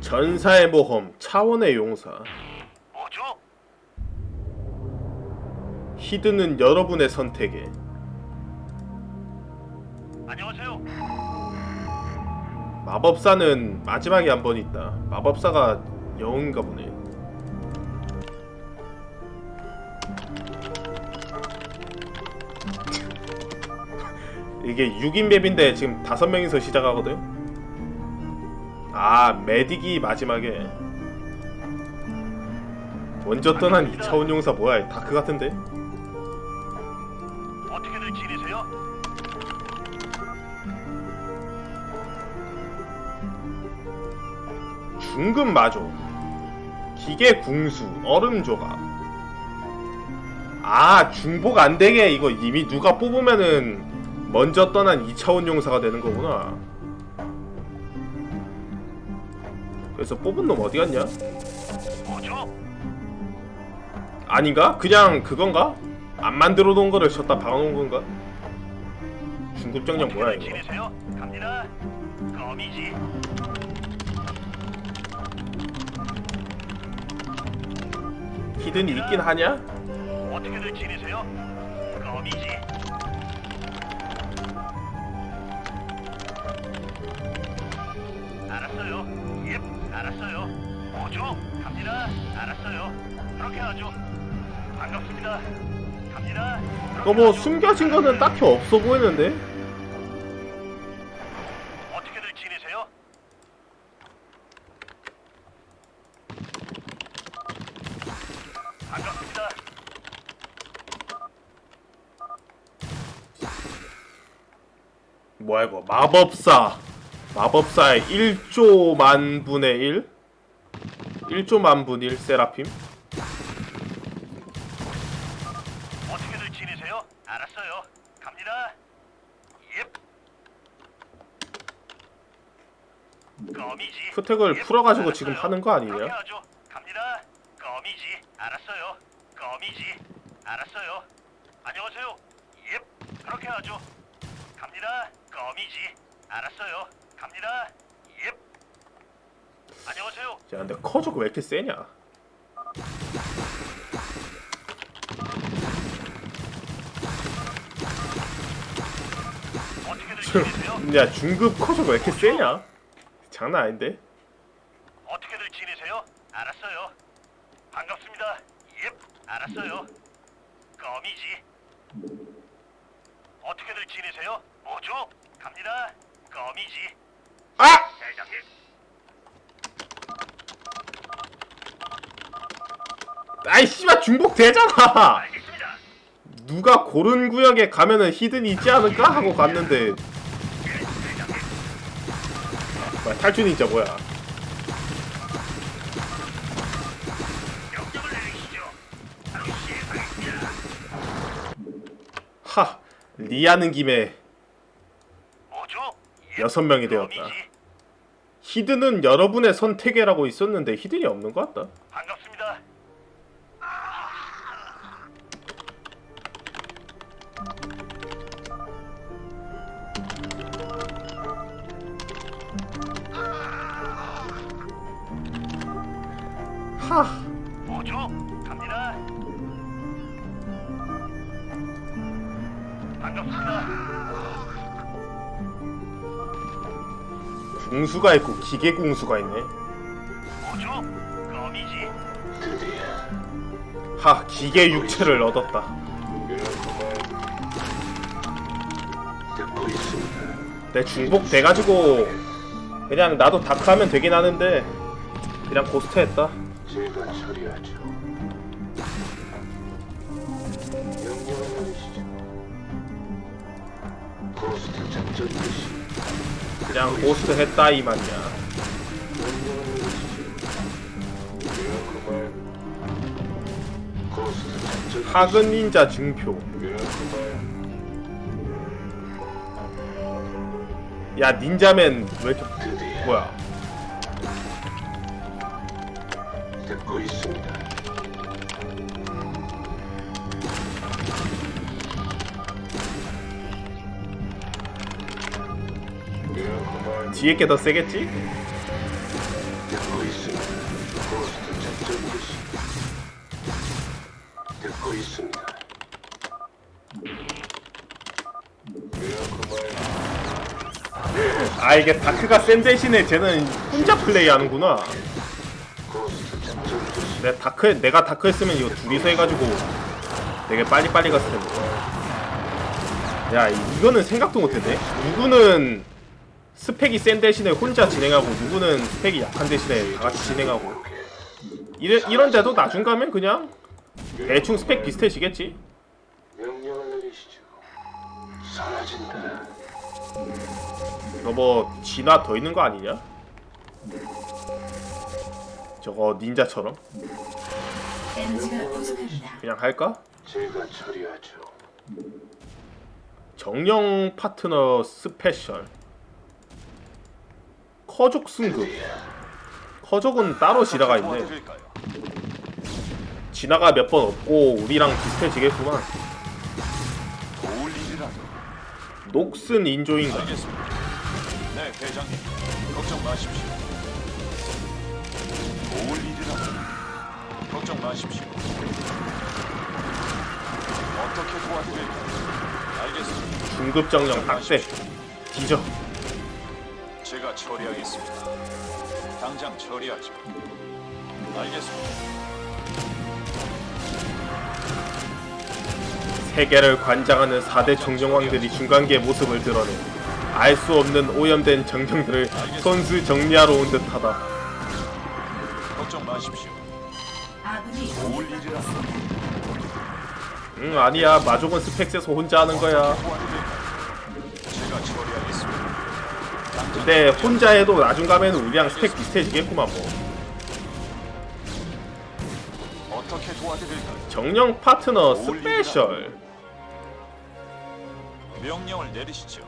전사의 모험 차원의 용사. 뭐죠? 히드는 여러분의 선택에. 안녕하세요. 마법사는 마지막에 한 번 있다. 마법사가 영웅인가 보네. 이게 6인 맵인데 지금 5명이서 시작하거든 아 메딕이 마지막에 먼저 떠난 2차원 용사 뭐야 다크 같은데? 어떻게들 지내세요? 중급 마조 기계 궁수 얼음 조각 아 중복 안 되게 이거 이미 누가 뽑으면은 먼저 떠난 2차원 용사가 되는 거구나 그래서 뽑은 놈 어디 갔냐? 뭐죠? 아닌가? 그냥 그건가? 안 만들어 놓은 거를 쳤다 박아놓은 건가? 중급 정령 뭐야 이거 지내세요? 갑니다. 거미지. 히든이 있긴 하냐? 어떻게들 지내세요? 거미지. 알았어요. 예, 알았어요. 뭐죠? 갑니다. 알았어요. 그렇게 하죠. 반갑습니다. 갑니다. 그거 뭐 숨겨진 거는 딱히 없어 보이는데? 어떻게들 지내세요? 반갑습니다. 뭐야 이거 마법사 마법사의 1조 만분의 1 1조 만분 1 세라핌 어떻게들 지내세요? 알았어요. 갑니다. 예. 거미지. 푸텍을 예, 풀어가지고 지금. 하는 거? 그렇게 하죠. 갑니다. 거미지. 알았어요. 거미지. 알았어요. 안녕하세요. 예. 그렇게 하죠. 갑니다. 거미지. 알았어요. 갑니다. 예. 안녕하세요. 야 근데 커저가 왜 이렇게 세냐? 야 중급 커저가 왜 이렇게 세냐 장난 아닌데 어떻게들 지내세요? 알았어요. 반갑습니다. 예, 알았어요. 거미지. 어떻게들 지내세요? 뭐죠? 갑니다. 거미지. 아! 대장님. 아이 씨발 중복 되잖아. 누가 고른 구역에 가면은 히든이 있지 않을까 하고 갔는데 예, 대장님. 뭐야, 탈출 닌자 뭐야. 하 리하는 김에 여섯 명이 되었다. 히든은 여러분의 선택에라고 있었는데 히든이 없는 것 같다 하 뭐죠? 갑니다. 반갑습니다. 궁수가 있고 기계 궁수가 있네 뭐죠? 거미지. 하 기계 육체를 얻었다 내 중복 돼가지고 그냥 나도 다크하면 되긴 하는데 그냥 고스트 했다 작전 개시. 그냥 고스트 했다 이 말이야 명령을. 하근 닌자 증표. 야 닌자맨 왜 이렇게 뭐야 듣고 있습니다. 뒤에 게 더 세겠지? 아 이게 다크가 센 대신에 쟤는 혼자 플레이하는구나. 내 다크 내가 다크 했으면 이거 둘이서 해가지고 되게 빨리 빨리 갔을 텐데. 야 이- 이거는 생각도 못했네. 누구는 스펙이 센 대신에 혼자 진행하고 누구는 스펙이 약한 대신에 다 같이 진행하고. 이래, 이런 데도 나중 가면 그냥 대충 스펙 비슷해지겠지. 명령을 내리시죠. 사라진다. 너뭐 진화 더 있는 거 아니냐? 저거 닌자처럼 에너지가 부족합니다. 그냥 할까? 제가 처리하죠. 정령 파트너 스페셜 커족 승급 커족은 따로 진화가 있네 도와드릴까요? 진화가 몇 번 없고 우리랑 비슷해지겠구만 녹슨 인조인가 알겠습니다. 네, 대장님. 걱정 마십시오. 도울 일이라도 걱정 마십시오. 어떻게 도와드릴까요? 알겠습니다. 중급 정령 딱대 뒤져 제가 처리하겠습니다. 당장 처리하죠. 알겠습니다. 세계를 관장하는 4대 정령왕들이 중간계의 모습을 드러내 알 수 없는 오염된 정령들을 손수 정리하러 온 듯하다 걱정 마십시오. 도울 일이라도 응 아니야 마족은 스펙 세서 혼자 하는 거야? 제가 처리하겠습니다. 근데 혼자 해도 나중 가면 우리랑 스펙 비슷해지겠구만 뭐 어떻게 도와드릴까요? 정령 파트너 스페셜 명령을 내리시죠.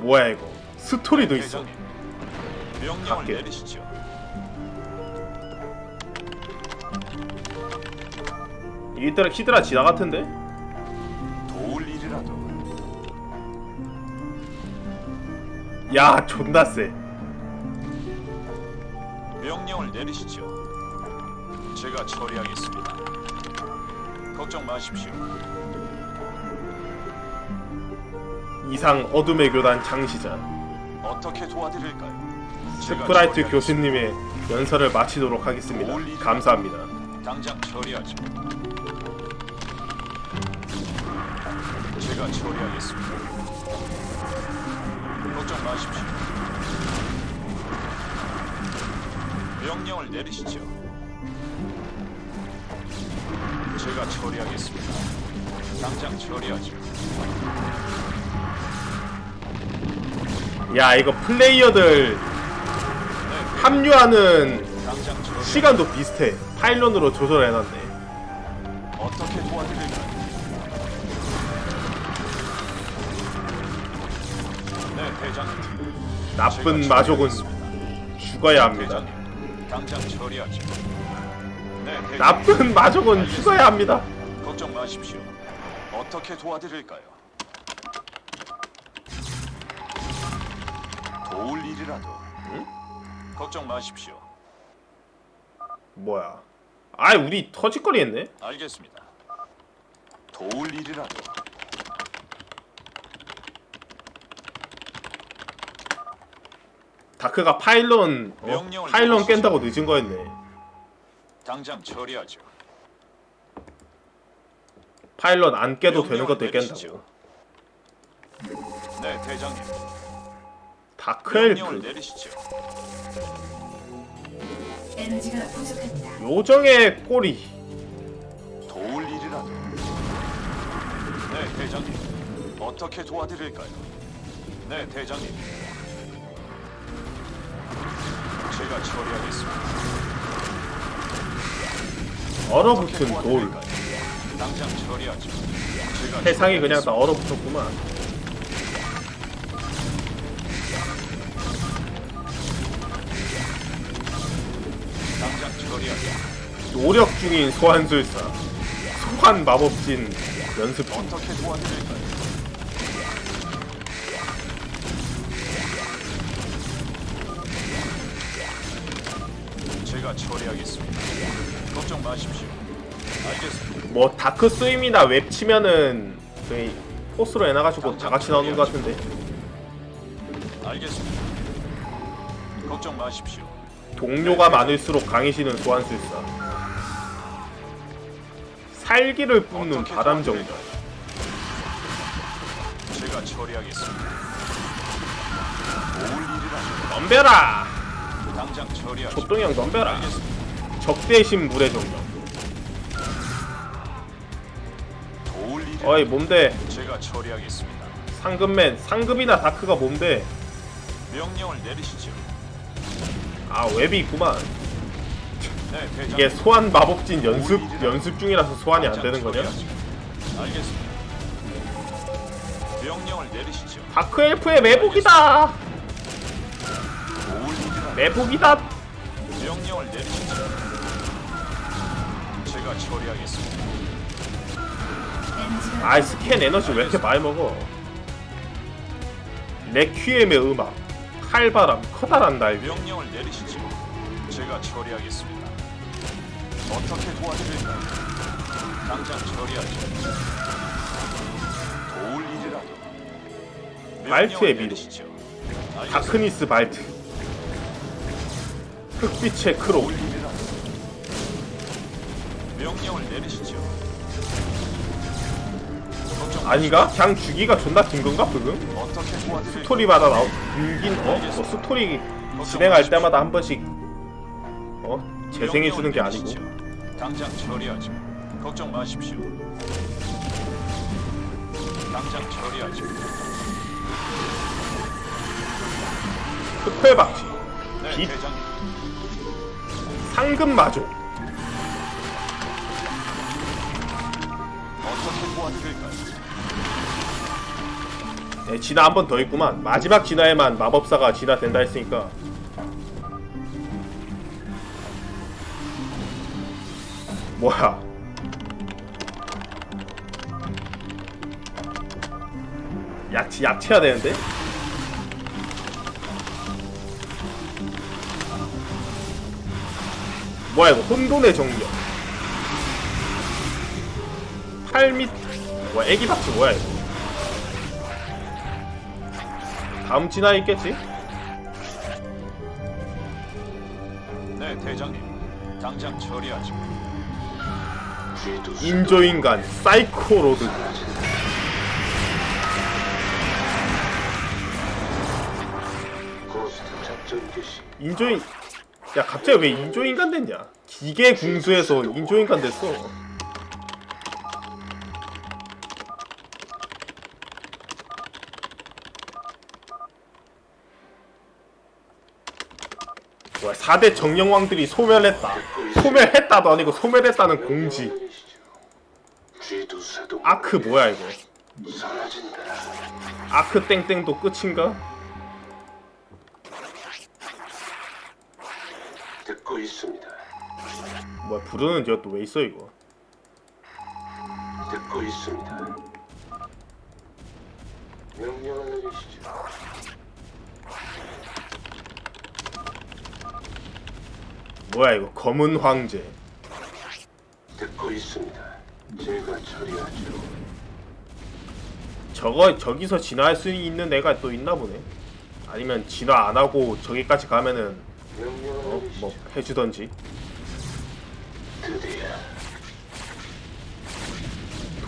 뭐야 이거 스토리도 있어 대장님, 명령을 갈게. 내리시죠. 이들아 히드라 지나 같은데? 도울 일이라도 야 존나 세 명령을 내리시죠. 제가 처리하겠습니다. 걱정 마십시오. 이상 어둠의 교단 장시자 어떻게 도와드릴까요? 스프라이트. 교수님의 연설을 마치도록 하겠습니다 감사합니다 당장 처리하죠. 제가 처리하겠습니다. 걱정 마십시오. 명령을 내리시죠. 제가 처리하겠습니다. 당장 처리하죠. 야 이거 플레이어들 네, 합류하는. 시간도 비슷해 파일런으로 조절해놨네 어떻게 도와드릴까요? 네, 대장님. 나쁜 제가 마족은 처리하겠습니다. 죽어야 합니다 대장님, 당장 처리하죠. 네, 대장님. 나쁜 마족은 죽어야 합니다 걱정 마십시오. 어떻게 도와드릴까요? 도울 일이라도. 걱정 마십시오. 뭐야 아이 우리 터질거리 했네 알겠습니다. 도울 일이라도. 다크가 파일런 어? 명령을 내리시죠. 깬다고 늦은 거였네 당장 처리하죠. 파일런 안 깨도 되는 명령을 것도 내리시죠. 깬다고 네, 대장님. 다크엘프 명령을 내리시죠. 에너지가 부족합니다. 요정의 꼬리 도울 일이라도. 네, 대장님. 어떻게 도와드릴까요? 네, 대장님. 제가 처리하겠습니다. 어떻게 얼어붙은 돌 도와드릴까요? 당장 처리하죠. 제가 세상이 그냥 다. 얼어붙었구만 처리하죠. 노력 중인 소환술사 소환 마법진 연습 중 어떻게 도와드릴까요? 제가 처리하겠습니다. 걱정 마십시오. 알겠습니다. 뭐 다크 스임이나 웹 치면은 저희 포스로 해놔가지고 다 같이 나오는 것 같은데 알겠습니다. 걱정 마십시오. 동료가 많을수록 강해지는 소환술사 살기를 뿜는 어떻게 바람 정전 도와드릴까요? 제가 처리하겠습니다. 덤벼라 당장 처리하죠. 조동형 덤벼라 알겠습니다. 적대심 물의 정령 도울 일이 어이 뭔데 제가 처리하겠습니다. 상급맨 상급이나 다크가 뭔데 명령을 내리시죠. 아 웹이 있구만 네. 이게 소환 마법진 연습 연습 중이라서 소환이 안 되는 거냐? 알겠습니다. 명령을 내리시죠. 다크 엘프의 매복이다 매복이다 명령을 내리시죠. 제가 처리하겠습니다. 아이 스캔 에너지 왜 이렇게 많이 먹어 레퀴엠의 음악 칼바람 커다란 날개 명령을 내리시죠. 제가 처리하겠습니다. 어떻게 도와드릴까요? 당장 처리하죠. 도울 일이라도. 말투의 미로. 다크니스 발트 흑빛의 크로. 명령을 내리시죠. 아닌가? 그냥 주기가 존나 긴 건가 그금? 스토리마다 나오 길긴 어? 뭐 스토리 진행할 때마다 한 번씩 어? 재생해 주는 게 아니고. 당장 처리하죠. 걱정 마십시오. 당장 처리하죠. 흑회 박쥐 네, 빛. 대장님. 상급 마족 어떻게 도와드릴까요? 네, 진화 한 번 더 있구만. 마지막 진화에만 마법사가 진화 된다 했으니까. 뭐야? 야채 야채야 되는데? 뭐야 이거 혼돈의 정령. 8미 뭐야 애기 박쥐 뭐야 이거 다음 진화 있겠지? 네, 대장님. 당장 처리하죠. 인조인간 사이코로드. 인조인 야 갑자기 왜 인조인간 됐냐 기계 궁수에서 인조인간 됐어 4대 정령왕들이 소멸했다 소멸했다도 아니고 소멸했다는 공지 아크 뭐야 이거. 아크 땡땡도 끝인가? 듣고 있습니다. 뭐야 부르는 지또 왜 있어 이거 듣고 있습니다. 명령을 내리시죠. 뭐야 이거 검은 황제 듣고 있습니다. 제가 처리하죠. 저거 저기서 진화할 수 있는 애가 또 있나 보네. 아니면 진화 안 하고 저기까지 가면은 명령을 어? 내리시죠. 뭐 해주던지. 드디어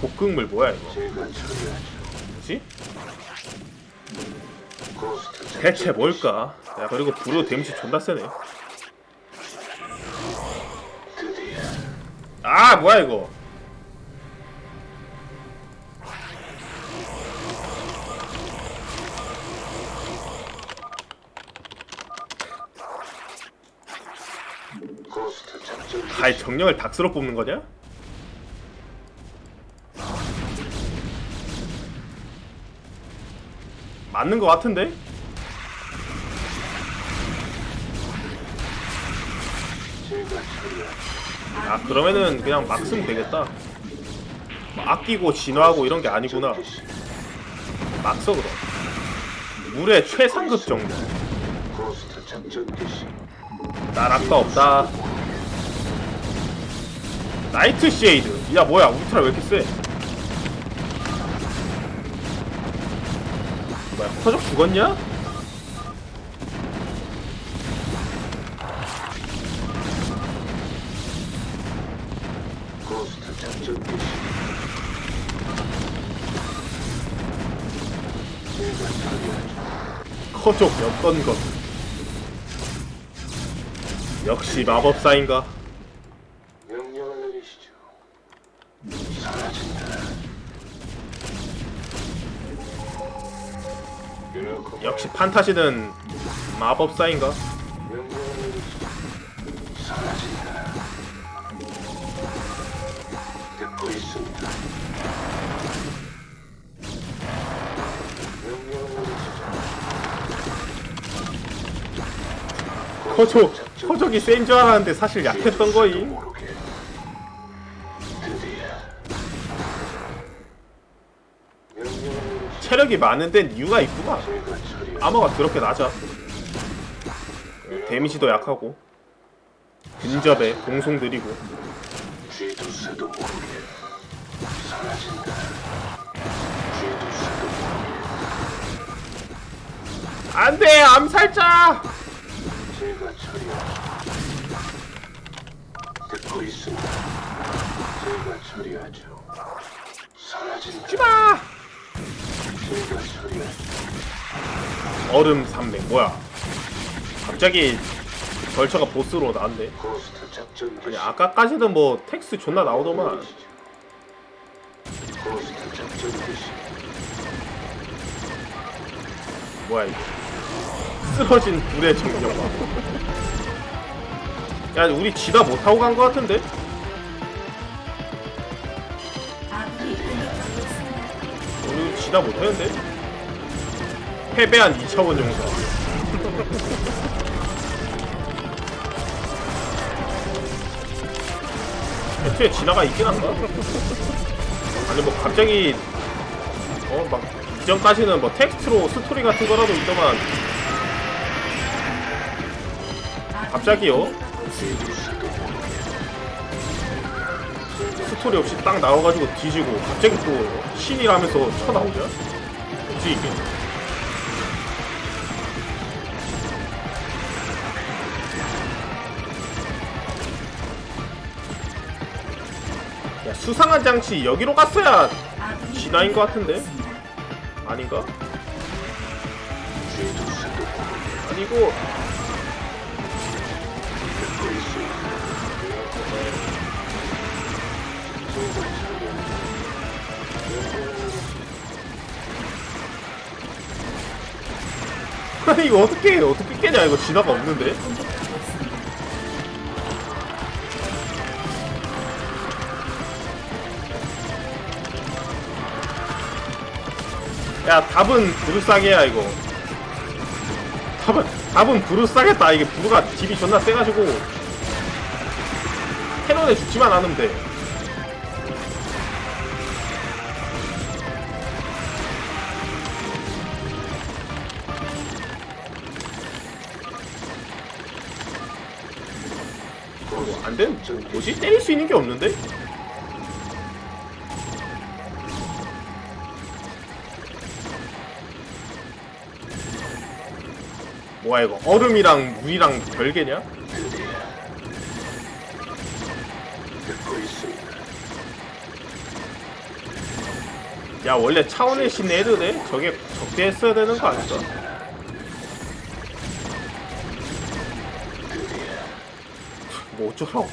독극물 뭐야 이거? 제가 처리하죠. 뭐지? 고스트 대체. 뭘까? 야 그리고 브루 데미지 존나 세네. 아 뭐야 이거? 아이 정령을 닥스로 뽑는 거냐? 맞는 거 같은데? 아 그러면은 그냥 막 쓰면 되겠다. 뭐 아끼고 진화하고 이런 게 아니구나. 막 써 그럼. 물의 최상급 정도. 개시. 나락도 없다. 나이트 쉐이드 야 뭐야 울트라 왜 이렇게 세 뭐야 커적 죽었냐? 였던 것 역시 마법사인가? 명령을 내리시죠. 사라진다. 역시 판타지는 마법사인가? 커적 커적이 센 줄 알았는데 사실 약했던 내리시죠. 체력이 많은 데는 이유가 처리. 아머가 그렇게 낮아. 데미지도 약하고. 근접에 공속 느리고. 안돼! 암살자 듣고 있습니다. 제가 처리하죠. 사라진다. 쥐마 제가 처리하죠. 얼음 산맥 뭐야 갑자기 벌처가 보스로 나왔네 고스트 작전 아니 개시. 아까까지는 뭐 텍스 존나 나오더만 고스트 작전 개시. 뭐야 이게 쓰러진 불의 정령아 야 우리 지다 못하고 간 거 같은데? 우리 지다 못하는데? 패배한 2차원 용사 애초에 지나가 있긴 한가? 아니 뭐 갑자기 어 막 이전까지는 뭐 텍스트로 스토리 같은 거라도 있더만 갑자기요? 스토리 없이 딱 나와가지고 뒤지고 갑자기 또 신이라면서 쳐나오냐? 뭐지 이게? 야 수상한 장치 여기로 갔어야 진화인 것 같은데? 아닌가? 아니고 이거 어떻게 어떻게 깨냐? 이거 진화가 없는데? 야 답은 부르싸게야 이거. 답은 답은 부르싸겠다. 이게 부르가 딜이 존나 세가지고. 캐논에 죽지만 않으면 돼 안 된? 뭐지? 때릴 수 있는 게 없는데? 뭐야 이거 얼음이랑 물이랑 별개냐? 야 원래 차원의 신 해도 돼? 저게 적대했어야 되는 거 아닐까? 어쩌라고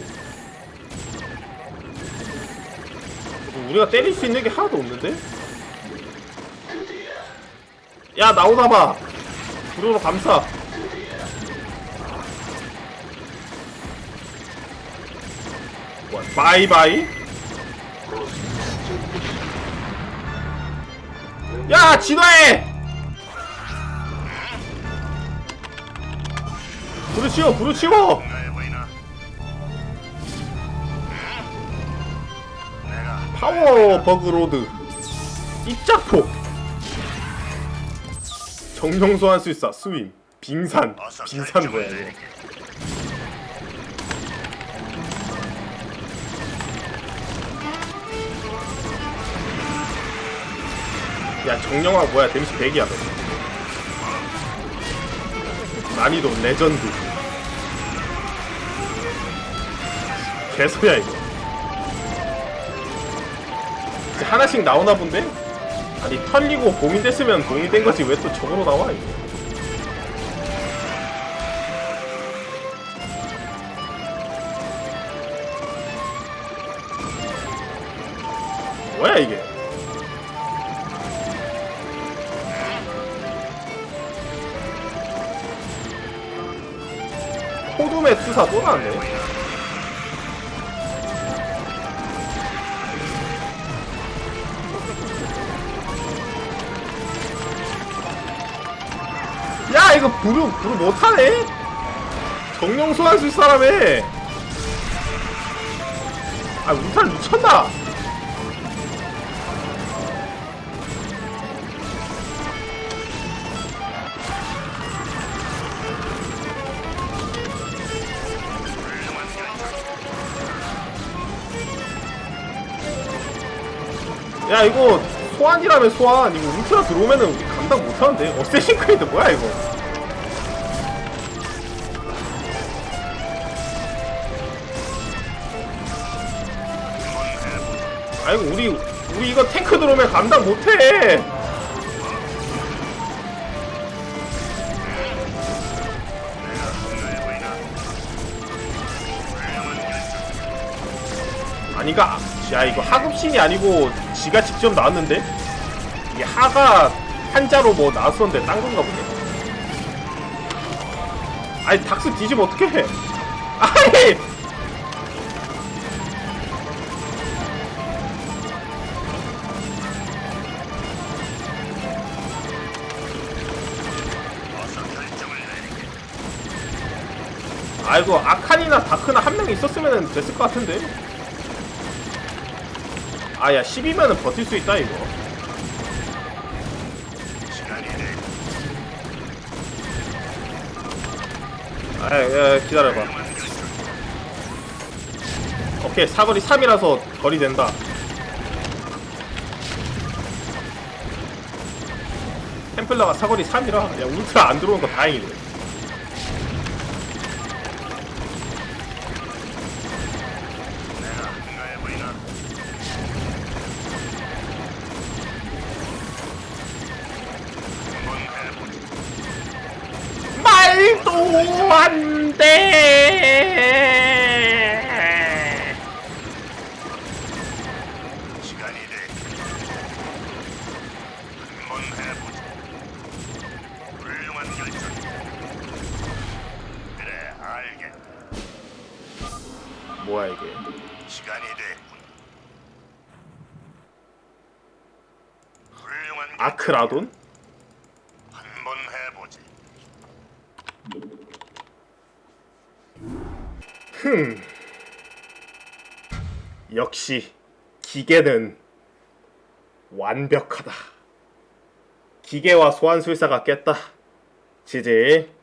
뭐 우리가 때릴 수 있는 게 하나도 없는데? 야 나오나봐 불으로 드디어 뭐야 바이바이? 야 진화해! 불을 치워 파워 버그로드. 입자포. 정정소 할수 있어. 스윙 빙산 빙산 뭐야 이거 야 정령아 뭐야? 데미지 100이야 너. 난이도 레전드. 개소야 이거. 이제 하나씩 나오나 본데? 아니 털리고 봉인 됐으면 봉인 된 거지 왜 또 저거로 나와 이거? 뭐야 이게? 호둠의 투사 또 나왔네 이거 부르 부르 못하네? 정령 소환술 사람에. 아 우탈 미쳤나? 야 이거 소환이라면 소환. 이거 울트라 들어오면은 감당 못하는데. 어쌔신 크리드 뭐야 이거 아이고 우리 우리 이거 탱크 들어오면 감당 못해. 아니가 야 이거 하급신이 아니고 지가 직접 나왔는데? 이 하가 한자로 뭐 나왔었는데 딴 건가 보네. 아니 닥스 뒤지면 어떡해? 아니 아이고 아칸이나 다크나 한 명 있었으면 됐을 것 같은데. 아야 10이면은 버틸 수 있다 이거. 아야 기다려봐. 오케이 사거리 3이라서 거리 된다. 템플러가 사거리 3이라. 야 울트라 안 들어온 거 다행이네 크라돈? 한번 해보지. 역시 기계는 완벽하다. 기계와 소환술사가 깼다. 지지.